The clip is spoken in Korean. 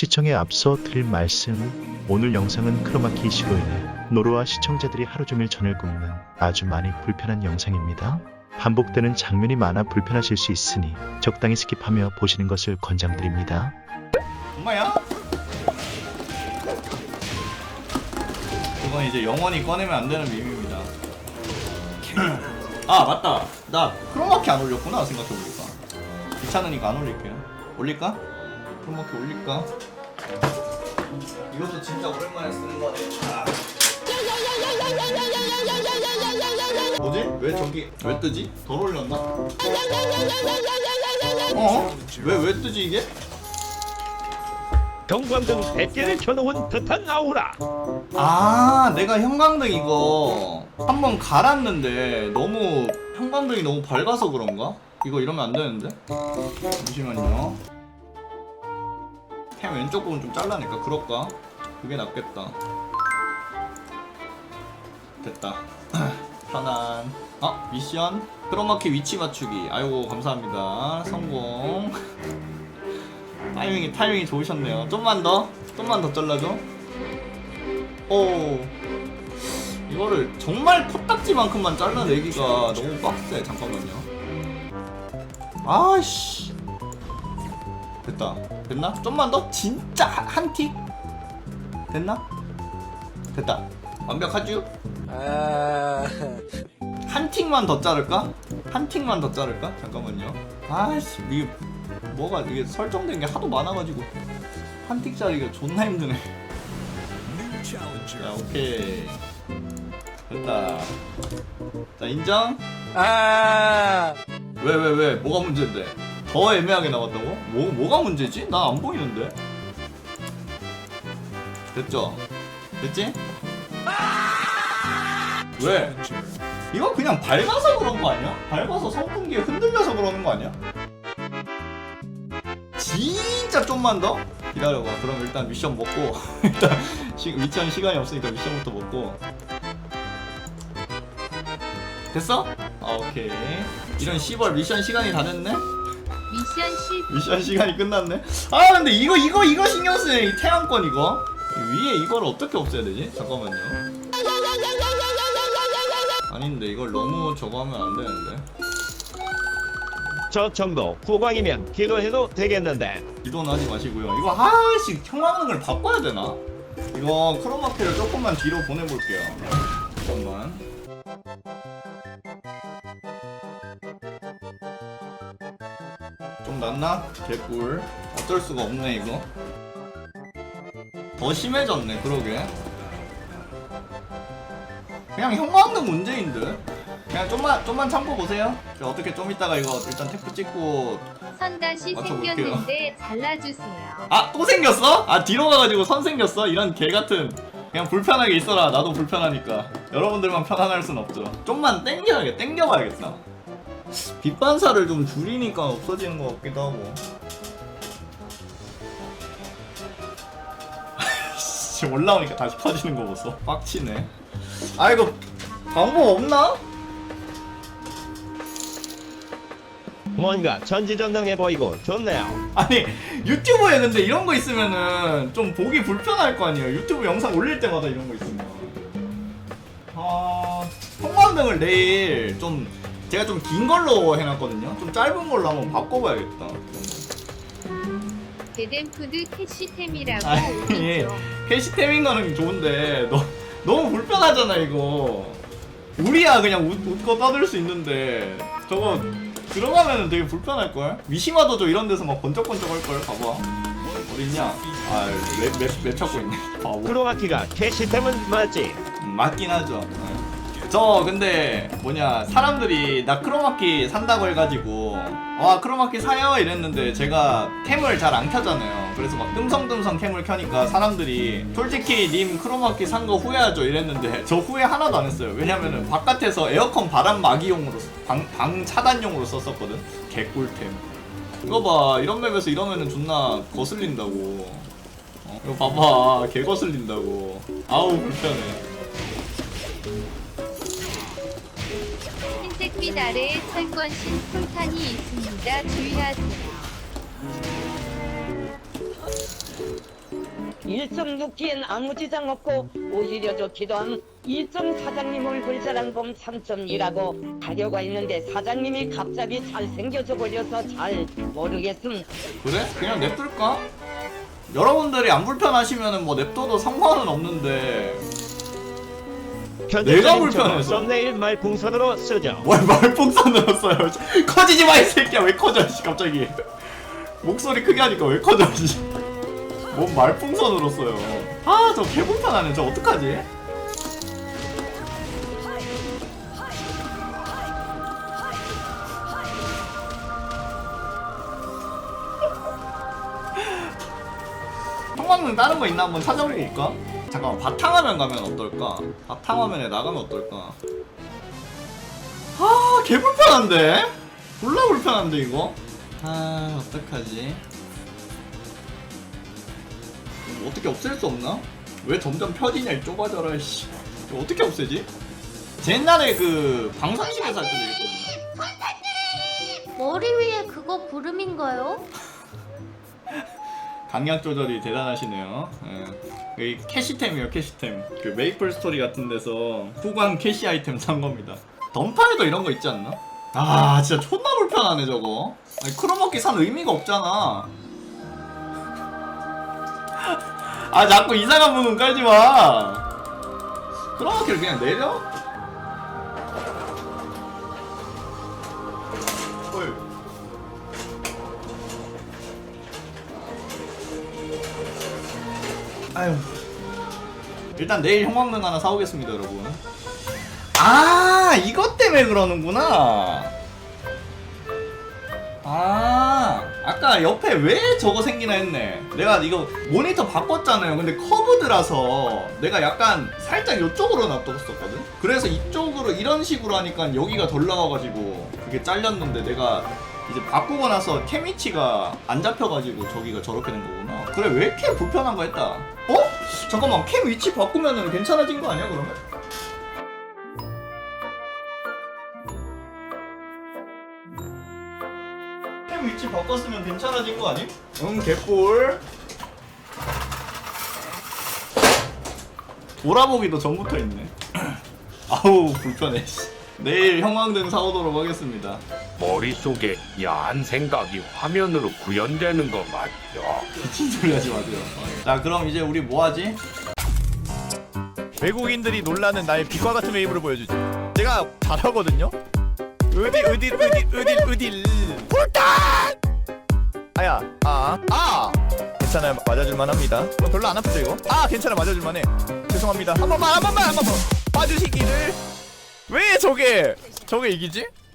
시청에 앞서 드릴 말씀 오늘 영상은 크로마키 이슈로 인해 노루와 시청자들이 하루 종일 전을 굽는 아주 많이 불편한 영상입니다. 반복되는 장면이 많아 불편하실 수 있으니 적당히 스킵하며 보시는 것을 권장드립니다. 엄마야? 이건 이제 영원히 꺼내면 안 되는 밈입니다. 아 맞다. 나 크로마키 안 올렸구나 생각해보니까. 귀찮으니까 안 올릴게요. 올릴까? 크로마키 올릴까? 이것도 진짜 오랜만에 쓰는 거네. 아. 뭐지? 왜 저기 왜 뜨지? 덜 올렸나? 어? 왜 왜 뜨지 이게? 경광등 100개를 켜놓은 듯한 아우라 아 내가 형광등 이거 한번 갈았는데 너무 형광등이 너무 밝아서 그런가? 이거 이러면 안 되는데? 잠시만요 캠 왼쪽 부분 좀 잘라낼까? 그럴까? 그게 낫겠다. 됐다. 편안. 아 미션? 크로마키 위치 맞추기. 아이고 감사합니다. 성공. 타이밍이 타이밍이 좋으셨네요. 좀만 더? 좀만 더 잘라줘. 오. 이거를 정말 코딱지만큼만 잘라내기가 너무 빡세. 잠깐만요. 아씨 됐다 됐나? 좀만 더? 진짜 한 틱? 됐나? 됐다 완벽하죠? 한 틱만 더 자를까? 한 틱만 더 자를까? 잠깐만요 아씨 이게 뭐가 이게 설정된 게 하도 많아가지고 한 틱 자르기가 존나 힘드네 자 오케이 됐다 자 인정? 왜왜 왜 뭐가 문제인데 더 애매하게 나왔다고? 뭐, 뭐가 문제지? 나 안 보이는데 됐죠? 됐지? 왜? 이거 그냥 밝아서 그런 거 아니야? 밝아서 선풍기에 흔들려서 그러는 거 아니야? 진짜 좀만 더? 기다려봐 그럼 일단 미션 먹고 일단 시, 미션 시간이 없으니까 미션부터 먹고 됐어? 아 오케이 이런 시벌 미션 시간이 다 됐네? 미션 실 미션 시간이 끝났네. 아 근데 이거 이거 이거 신경 쓰네 이 태양권 이거. 위에 이걸 어떻게 없애야 되지? 잠깐만요. 아닌데 이걸 너무 저거 하면 안 되는데. 저 정도 후광이면 기도해도 되겠는데. 기도는 하지 마시고요. 이거 하나씩 형광등을 바꿔야 되나? 이거 크로마키를 조금만 뒤로 보내볼게요. 잠깐만 좀 낫나? 개꿀 어쩔 수가 없네 이거 더 심해졌네 그러게 그냥 형광등 문제인 듯 그냥 좀만 좀만 참고 보세요 저 어떻게 좀 이따가 이거 일단 테프 찍고 선 다시 맞춰볼게요. 생겼는데 잘라주세요. 아 또 생겼어? 아 뒤로 가가지고 선 생겼어? 이런 개 같은 그냥 불편하게 있어라 나도 불편하니까 여러분들만 편안할 순 없죠 좀만 땡겨야겠 땡겨봐야겠다 빛 반사를 좀 줄이니까 없어지는 것 같기도 하고. 씨, 올라오니까 다시 퍼지는 거 보소. 빡치네. 아 이거 방법 없나? 뭔가 전지전능해 보이고 좋네요. 아니 유튜브에 근데 이런 거 있으면은 좀 보기 불편할 거 아니에요. 유튜브 영상 올릴 때마다 이런 거 있으면. 아 형광등을 내일 좀 제가 좀 긴 걸로 해놨거든요. 좀 짧은 걸로 한번 바꿔봐야겠다. 데덴푸드 캐시템이라고 아니. 캐시템인 거는 좋은데 너, 너무 불편하잖아 이거. 우리야 그냥 웃, 웃고 떠들 수 있는데. 저거 들어가면은 되게 불편할 걸? 미시마도 저 이런 데서 막 번쩍번쩍 할걸? 봐봐. 어딨냐? 아 맵맵 찾고 있네. 바보 크로마키가 캐시템은 맞지? 음, 맞긴 하죠. 네. 저 근데 뭐냐 사람들이 나 크로마키 산다고 해가지고 와 크로마키 사요 이랬는데 제가 캠을 잘 안 켜잖아요. 그래서 막 뜸성뜸성 캠을 켜니까 사람들이 솔직히 님 크로마키 산 거 후회하죠 이랬는데 저 후회 하나도 안 했어요. 왜냐면은 바깥에서 에어컨 바람 막이용으로 방, 방 차단용으로 썼었거든. 개꿀템. 이거 봐 이런 맵에서 이러면은 존나 거슬린다고. 어, 이거 봐봐 개 거슬린다고. 아우 불편해. 흰색빛 아래에 철권신 폴탄이 있습니다. 주의하세요. 1.6기엔 아무 지장 없고 오히려 좋기도 한 1점 사장님 얼굴 자랑 범 3.2라고 가려고 했는데 사장님이 갑자기 잘생겨져 버려서 잘 모르겠음 그래? 그냥 냅둘까? 여러분들이 안 불편하시면은 뭐 냅둬도 상관은 없는데 내가 불편해서. 썸네일 말풍선으로 쓰죠. 뭘 말풍선으로 써요 커지지 마 이 새끼야 왜 커져 씨 갑자기 목소리 크게 하니까 왜 커져 씨뭔 말풍선으로 써요 아 저 개불편하네 저 어떡하지? 형광등 다른 거 있나 한번 찾아보고 올까? 잠깐만 바탕화면 가면 어떨까? 바탕화면에 나가면 어떨까? 아 개 불편한데? 졸라 불편한데 이거? 아 어떡하지? 어떻게 없앨 수 없나? 왜 점점 펴지냐 이 좁아져라 씨 어떻게 없애지? 제 옛날에 그 방송실에서 할 때도 있거든요 머리 위에 그거 구름인가요? 강약 조절이 대단하시네요. 예. 이 캐시템이에요, 캐시템. 그 메이플 스토리 같은 데서 후광 캐시 아이템 산 겁니다. 던파에도 이런 거 있지 않나? 아, 진짜 존나 불편하네, 저거. 아니, 크로마키 산 의미가 없잖아. 아, 자꾸 이상한 부분 깔지 마. 크로마키를 그냥 내려? 일단 내일 형광등 하나 사오겠습니다, 여러분. 아, 이것 때문에 그러는구나. 아, 아까 옆에 왜 저거 생기나 했네. 내가 이거 모니터 바꿨잖아요. 근데 커브드라서 내가 약간 살짝 이쪽으로 놔뒀었거든. 그래서 이쪽으로 이런 식으로 하니까 여기가 덜 나와가지고 그게 잘렸는데 내가 이제 바꾸고 나서 캠 위치가 안 잡혀가지고 저기가 저렇게 된 거구나. 그래 왜 이렇게 불편한 거 했다. 어? 잠깐만 캠 위치 바꾸면은 괜찮아진 거 아니야 그러면? 캠 위치 바꿨으면 괜찮아진 거 아님? 응 개꿀. 돌아보기도 전부터 있네. 아우 불편해. 씨. 내일 형광등 사오도록 하겠습니다. 머릿속에 야한 생각이 화면으로 구현되는 거 맞죠? 미친 소리 하지 마세요. 자 그럼 이제 우리 뭐 하지? 외국인들이 놀라는 나의 빛과 같은 웨이브를 보여주지. 제가 잘하거든요. 으딜 으딜 으딜 으딜 으딜. 불탄! 아야, 아, 아. 괜찮아요, 맞아줄만 합니다. 어, 별로 안 아프죠 이거? 아, 괜찮아, 맞아줄만 해. 죄송합니다. 한 번만, 한 번만, 한 번만. 봐주시기를. 왜 저게, 저게 이기지?